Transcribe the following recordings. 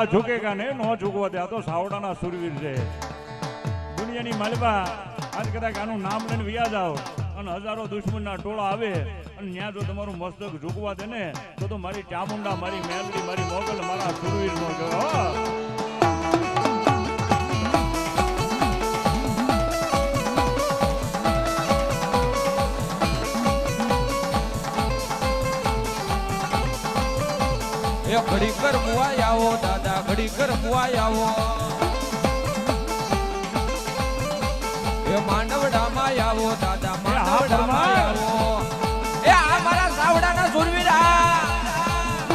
સાલા ઝુકેગા ને, નો ઝુકવા દે, આ તો સાવડાના સુરવીર છે. દુનિયાની માલબા આજ કદાચ આનું નામ લઈને વ્યાજ આવો. અને હજારો દુશ્મનના ટોળા આવે, અને ત્યાં જો તમારું મસ્તક ઝુકવા દે ને, તો તો મારી ચામુંડા, મારી મેલડી મારી મોગલ, મારા સુરવીર નો ગયો ઘડી કર દાદા કર આવો એ માંડવડામાં આવો દાદા માંડવડામાં આવો એ આ મારા સાવડાના સુરવીરા.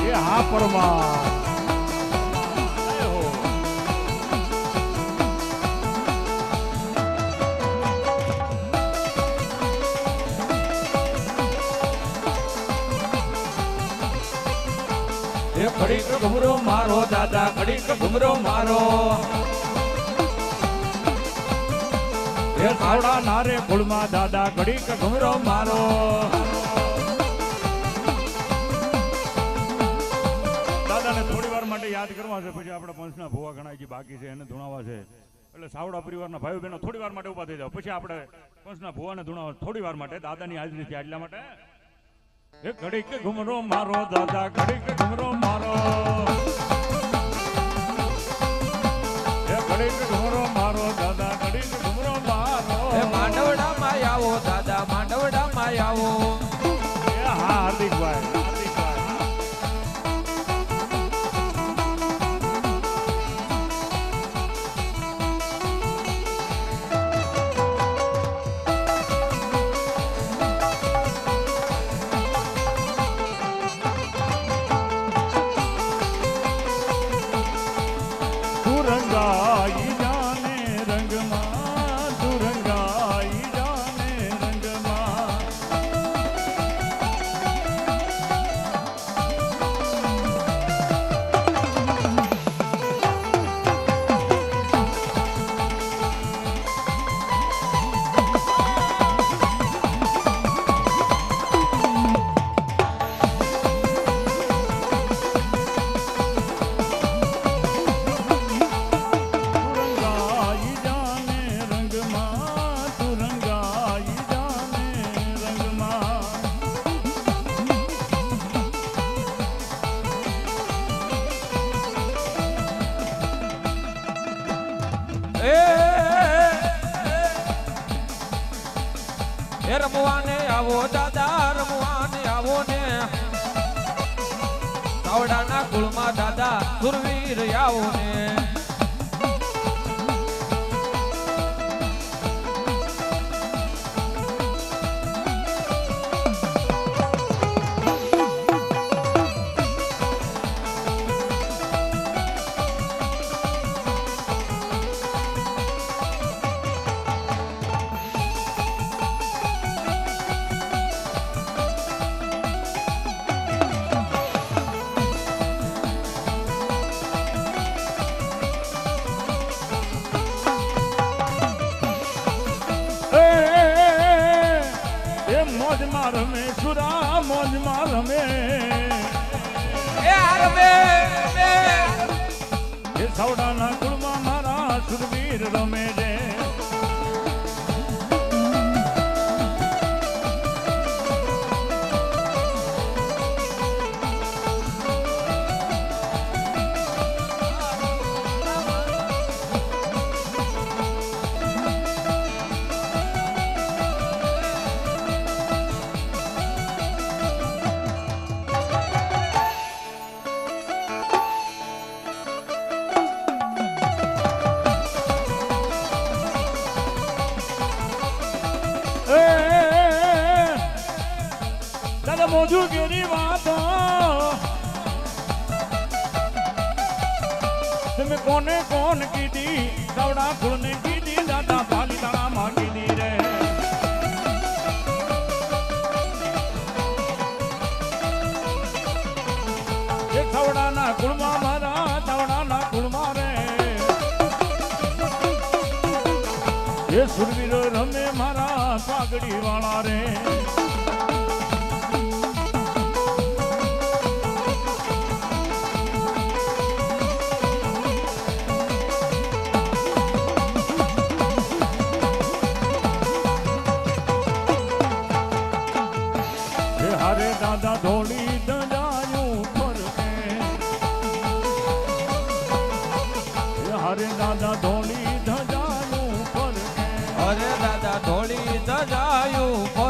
એ હા પરમા ખરી હો. મારો દાદા, ઘડીક ઘુમરો મારો. એ સાવડા નારે કુળમાં દાદા, ઘડીક ઘુમરો મારો. થોડી વાર માટે ભુવા ગણાય બાકી છે, એને ધૂણાવા છે. એટલે સાવડા પરિવારના ભાઈઓ બહેનો થોડી વાર માટે ઊભા થઈ જાવ પછી આપણે પંચના ભુવાને ધૂણાવા થોડી વાર માટે, દાદાની હાજરી છે એટલા માટે. ઘડીક ઘુમરો મારો, દાદા, ઘડીક ઘુમરો મારો. ઘડીક ઘુમરો મારો દાદા ઘડીક ઘુમરો મારો. એ માંડવડામાં આવો દાદા માંડવડામાં આવો. એ હા હાર્દિકભાઈ. કુળમાં દાદા સુરવીર આવો ને. મોજમાં રમે સુરા મોજમાં રમે એ સાવડાના કુળમાં મારા સુરવીર રમે છે. મોજુ કેરી વાતો. તમે કોને કોણ કીધી? સાવડા કુળને કીધી, દાદા પાલીતાણા માં કીધી રે. એક સાવડાના કુળમાં મારા સાવડાના કુળમાં રે. એ સુરવીરો રમે મારા પાઘડી વાળા રે. દાદા ધોળી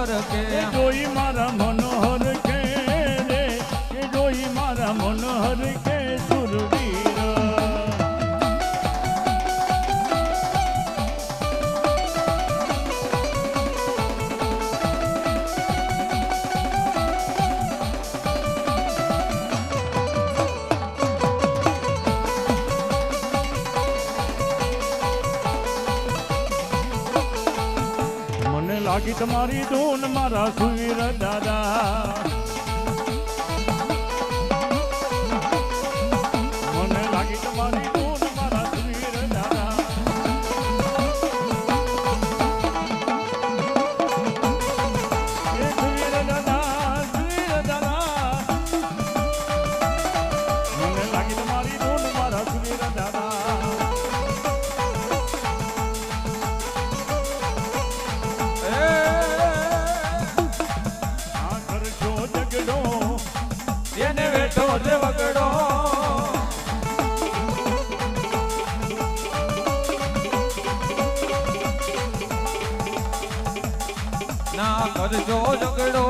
લાગી તમારી ધૂન મારા સુવીર દાદા. ઝઘડો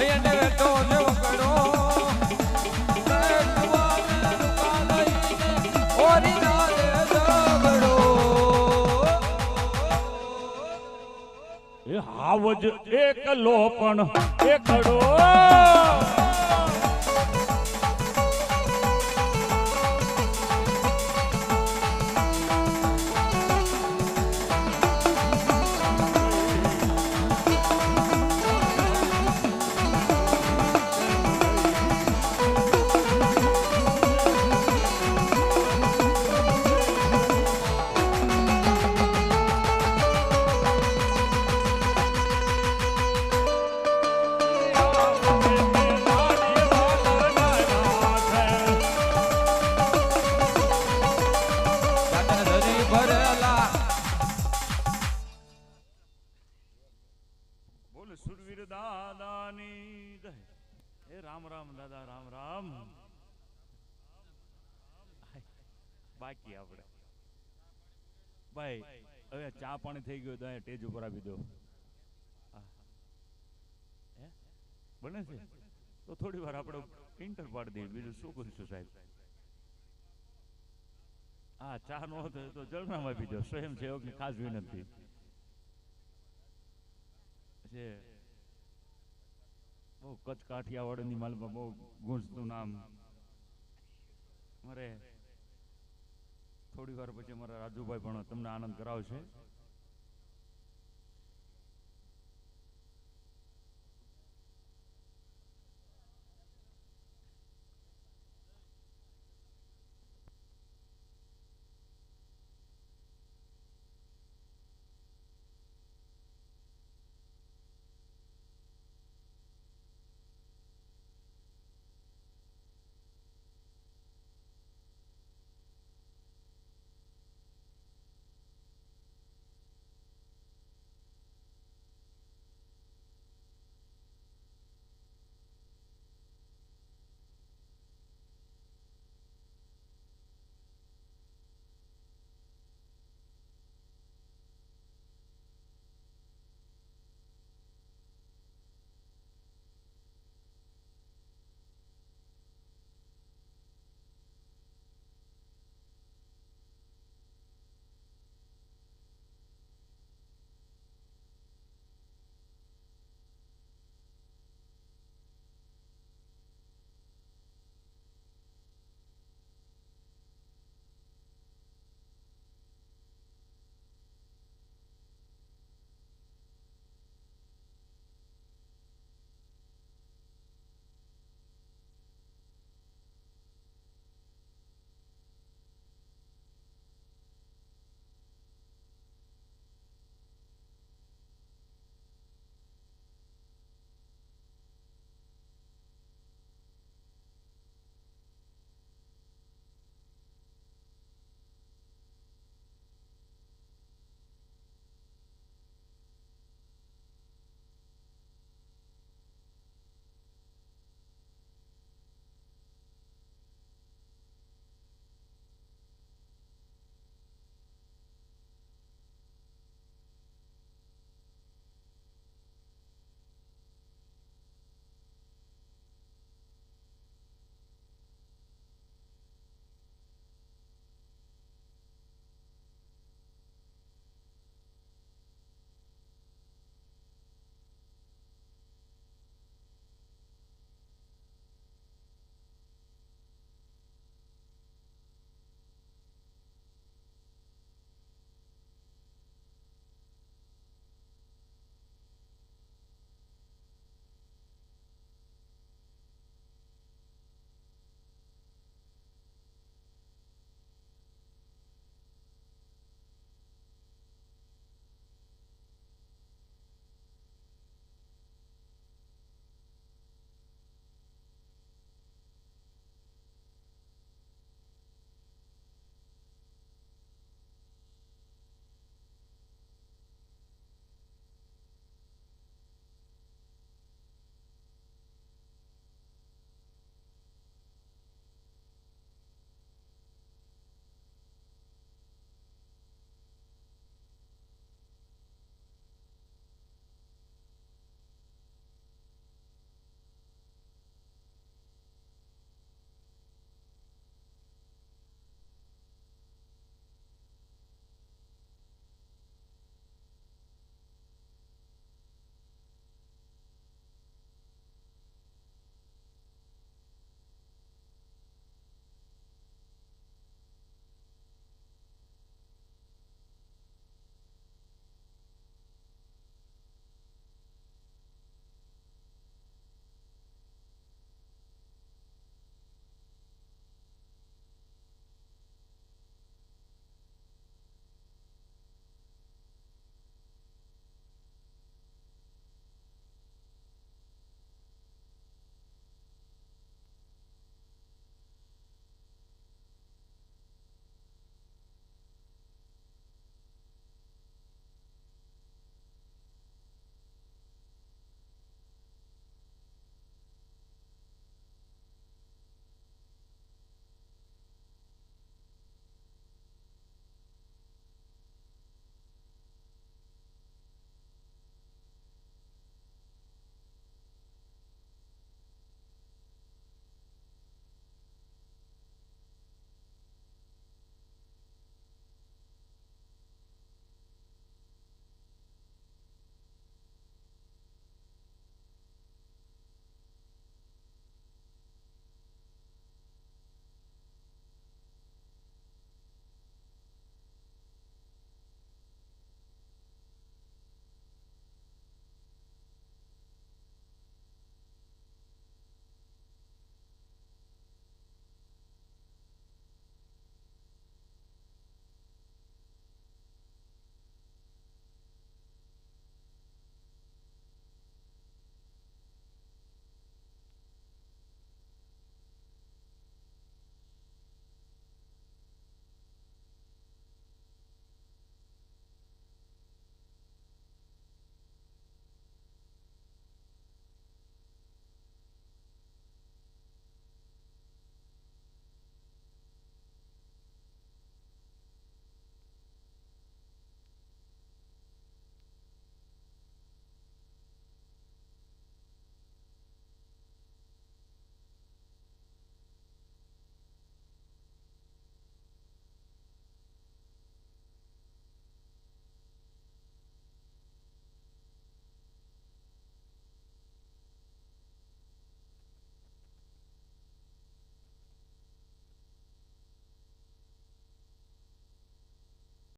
એને વેઠો વગડો ના એ હાવજ એકલો એકડો દાદાની જય હે રામ રામ દાદા, રામ રામ. બાકી આપણે ભાઈ, હવે ચા પાણી થઈ ગયું, તો ટેજ ઉપર આપી દો. બને છે? તો થોડી વાર આપણે ઇન્ટર પાડી દઈએ, બીજું શું કરીશું સાહેબ? હા, ચા નો થયો તો જળનામ આપી દો સ્વયંસેવકની ખાસ વિનંતી. છે બહુ કચ્છ કાઠિયાવાડની માલમાં બહુ ગુંજતું નામ. મારે થોડી વાર પછી મારા રાજુભાઈ પણ તમને આનંદ કરાવશે.